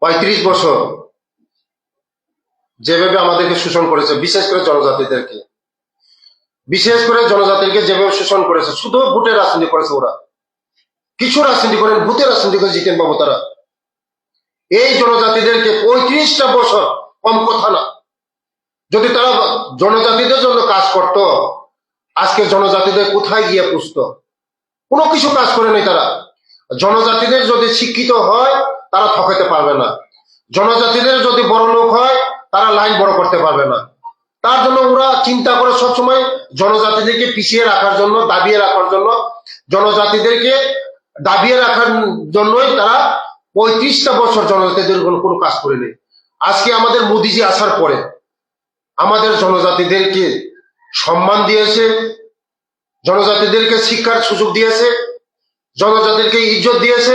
পঁয়ত্রিশ বছর যেভাবে আমাদেরকে শোষণ করেছে, বিশেষ করে জনজাতিদেরকে। বিশেষ করে জনজাতিকে যেভাবে শোষণ করেছে, শুধু ভোটের রাজনীতি করেছে ওরা। কিছু রাজনীতি করেন ভূতের রাজনীতি করে জিতেন বাবু তারা। এই জনজাতিদেরকে পঁয়ত্রিশটা বছর কম কথা না। যদি তারা জনজাতিদের জন্য কাজ করত, আজকে জনজাতিদের কোথায় গিয়ে পুষত? কোনো কিছু কাজ করে নেই তারা। জনজাতিদের যদি শিক্ষিত হয় তারা ঠকাতে পারবে না। জনজাতিদের যদি বড় লোক হয়, তারা লাইন বড় করতে পারবে না। তার জন্য ওরা চিন্তা করে সবসময় জনজাতিদেরকে পিছিয়ে রাখার জন্য, দাবিয়ে রাখার জন্য, জনজাতিদেরকে দাবিয়ে রাখার জন্যই তারা পঁয়ত্রিশটা বছর জনজাতিদের কোনো কাজ করে নেই আজকে আমাদের মোদিজি আসার পরে আমাদের জনজাতিদেরকে সম্মান দিয়েছে, জনজাতিদেরকে শিক্ষার সুযোগ দিয়েছে জনজাতিকে ইজ্জত দিয়েছে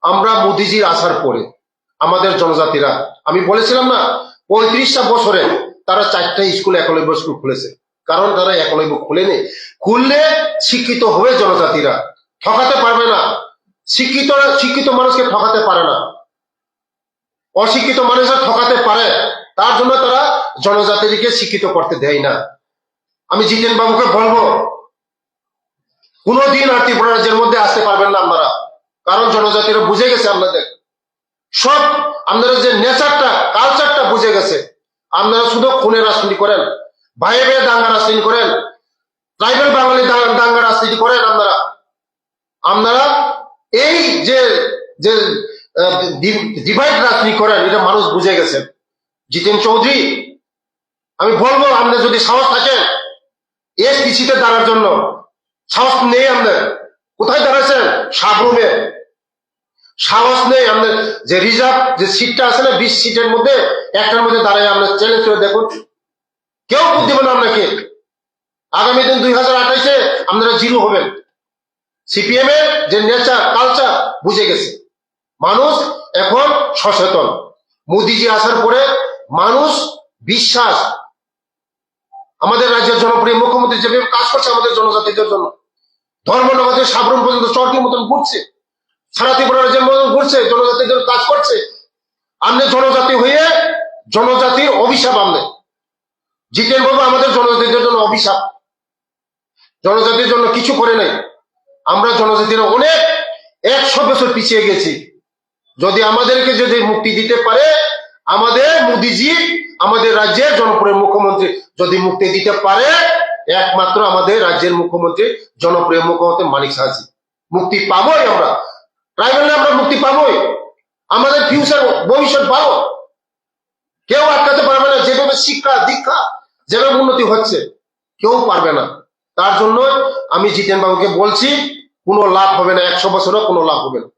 আমরা মোদিজির আসার পরে আমাদের জনজাতিরা, আমি বলেছিলাম না, পঁয়ত্রিশটা বছরে তারা চারটা স্কুল একলব্য স্কুল খুলেছে। কারণ তারা একলব্য খুলেনি। খুললে শিক্ষিত হবে জনজাতিরা। ঠকাতে পারবে না। শিক্ষিত শিক্ষিত মানুষকে ঠকাতে পারে না। অশিক্ষিত মানুষরা ঠকাতে পারে। তার জন্য তারা জনজাতিকে শিক্ষিত করতে দেয় না। আমি জিতেন বাবুকে বলব, কোনোদিন আর ত্রিপুরা রাজ্যের মধ্যে আসতে পারবেন না আপনারা। কারণ জনজাতিরা বুঝে গেছে আপনাদের সব আপনারা যে নেচারটা কালচারটা বুঝে গেছে। আপনারা শুধু খুনের রাজনীতি করেন ভাই ভাই দাঙ্গা রাজনীতি করেন, ট্রাইবেল বাঙালি দাঙ্গা রাজনীতি করেন আপনারা। আপনারা এই যে যে ডিভাইড রাজনীতি করেন, এটা মানুষ বুঝে গেছেন জিতেন চৌধুরী, আমি বলব আপনার যদি সাহস থাকে এস পিসিতে দাঁড়ার জন্য, সাহস নেই আপনার। কোথায় দাঁড়াচ্ছেন সাবরুমে সাহস নেই আপনার যে রিজার্ভ যে সিটটা আছে না, বিশ সিটের মধ্যে, একটার মধ্যে দাঁড়ায় আপনার চ্যালেঞ্জ করে দেখুন। কেউ ভোট দেবে না আপনাকে। আগামী দিন দুই হাজার আঠাইশে আপনারা জিরো হবেন। সিপিএম এর যে নেচার কালচার বুঝে গেছে। মানুষ এখন সচেতন। মোদিজি আসার পরে মানুষ বিশ্বাস। আমাদের রাজ্যের জনপ্রিয় মুখ্যমন্ত্রী যেভাবে কাজ করছে আমাদের জনজাতিদের জন্য। ধর্মনগর সাবরুম পর্যন্ত চরকির মতন ঘুরছে। সারা ত্রিপুরা রাজ্যের মতন ঘুরছে, জনজাতির জন্য কাজ করছে, আমনে জনজাতি হয়ে জনজাতির অভিশাপ আমনে। জিতেন বাবু আমাদের জনজাতিদের জন্য অভিশাপ। জনজাতির জন্য কিছু করে নাই। আমরা জনজাতিরা অনেক একশো বছর পিছিয়ে গেছি। যদি আমাদেরকে যদি মুক্তি দিতে পারে, আমাদের মোদিজি, আমাদের রাজ্যের জনপ্রিয় মুখ্যমন্ত্রী যদি মুক্তি দিতে পারে, একমাত্র আমাদের রাজ্যের মুখ্যমন্ত্রী, জনপ্রিয় মুখ্যমন্ত্রী মানিক সাহাজি মুক্তি পাবোই আমরা। ট্রাইবেল আমরা মুক্তি পাবোই। আমাদের ফিউচার ভবিষ্যৎ পাবো কেউ আটকাতে পারবে না, যেভাবে শিক্ষা, দীক্ষা, যেভাবে উন্নতি হচ্ছে, কেউ পারবে না। তার জন্য আমি জিতেন বাবুকে বলছি, কোনো লাভ হবে না, একশো বছরও কোনো লাভ হবে না।